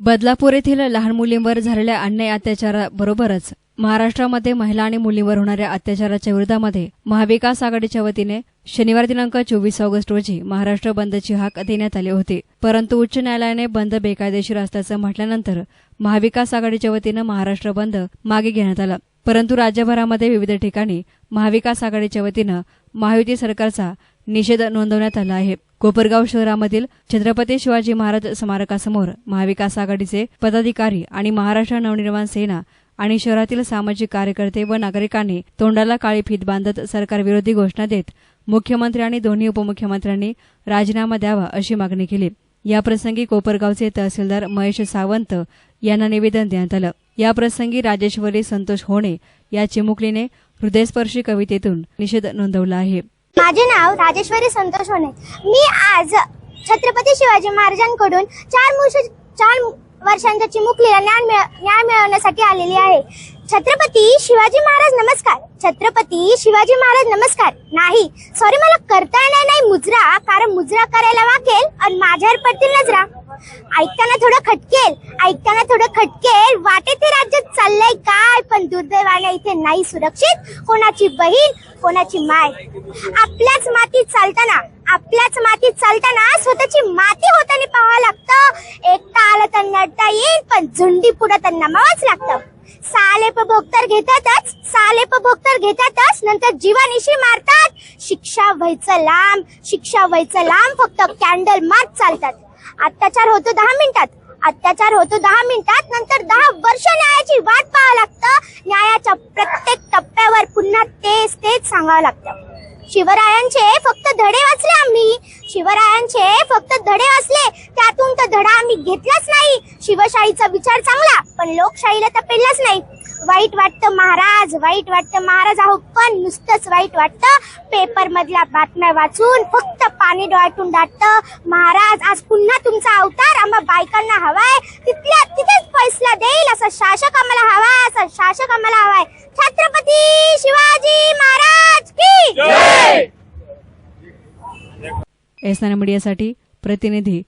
बदलापूर येथील लहान मुलींवर झालेल्या अन्याय अत्याचाराबरोबरच महाराष्ट्रामध्ये महिला आणि मुलींवर होणाऱ्या अत्याचाराच्या विरोधामध्ये महाविकास आघाडीच्या वतीने शनिवार दिनांक चोवीस ऑगस्ट रोजी महाराष्ट्र बंदची हाक देण्यात आली होती. परंतु उच्च न्यायालयाने बंद बेकायदेशीर असल्याचं म्हटल्यानंतर महाविकास आघाडीच्या वतीनं महाराष्ट्र बंद मागे घेण्यात आला. परंतु राज्यभरामध्ये विविध ठिकाणी महाविकास आघाडीच्या वतीनं महायुती सरकारचा निषेध नोंदवण्यात आला आहे. कोपरगाव शहरामधील छत्रपती शिवाजी महाराज स्मारकासमोर महाविकास आघाडीचे पदाधिकारी आणि महाराष्ट्र नवनिर्माण सेना आणि शहरातील सामाजिक कार्यकर्ते व नागरिकांनी तोंडाला काळी फीत बांधत सरकारविरोधी घोषणा देत मुख्यमंत्री आणि दोन्ही उपमुख्यमंत्र्यांनी राजीनामा द्यावा अशी मागणी केली. याप्रसंगी कोपरगावचे तहसीलदार महेश सावंत यांना निवेदन देण्यात आलं. याप्रसंगी राजेश्वरी संतोष होणे या चिमुकलीने हृदयस्पर्शी कवितेतून निषेध नोंदवला आहे. माझे नाव राजेश्वरी संतोष होणे. मी आज छत्रपती शिवाजी महाराजांकडून चार मुश चार वर्षांच्या चिमुकलीला ज्ञान मिळ- न्याय मिळवण्यासाठी आलेली आहे. छत्रपती शिवाजी महाराज नमस्कार. छत्रपती शिवाजी महाराज नमस्कार. नाही सॉरी मला करता येणार नाही मुजरा कारण मुजरा करायला वाकेल आणि माझ्यावर पडतील नजरा. ऐकताना थोडं खटकेल ऐकताना थोडं खटकेल. वाटे ते राज्यात चाललंय काय? पण दुर्दैवाने इथे नाही सुरक्षित. कोणाची बहीण कोणाची माय? आपल्याच मातीत चालताना आपल्याच मातीत चालताना स्वतःची माती होताना पाहावं लागतं. एकटा आलं तर नडता येईल पण झुंडी पुढे तर नमावंच लागतं. सालेप भोगतर घेतातच सालेप भोगतर घेतातच नंतर जीवानिशी मारतात. शिक्षा व्हायचं लांब शिक्षा व्हायचं लांब फक्त कॅन्डल मार्च चालतात. अत्याचार होतो दहा मिनिटात. अत्याचार होतो दहा मिनिटात नंतर दहा वर्ष न्यायाची वाट पाहावं लागतं. न्यायाच्या प्रत्येक टप्प्यावर पुन्हा तेच तेच सांगावं लागतं. शिवरायांचे फक्त धडे वाचले आम्ही. शिवरायांचे फक्त धडे वाचले. त्यातून तर धडा आम्ही घेतलाच नाही. शिवशाहीचा विचार चांगला पण लोकशाहीला तर पेललाच नाही. वाईट वाटतं महाराज वाईट वाटतं महाराज. आहो पण नुसतंच वाईट वाटतं. पेपर मधल्या बातम्या वाचून फक्त पाणी डोळ्यातून दाटतं. महाराज आज पुन्हा तुमचा अवतार आम्हा बायकांना हवाय. तिथल्या तिथेच फैसला देईल असा शासक आम्हाला हवाय असा शासक आम्हाला हवाय. छत्रपती शिवाजी महाराज की एस मीडियासाठी प्रतिनिधी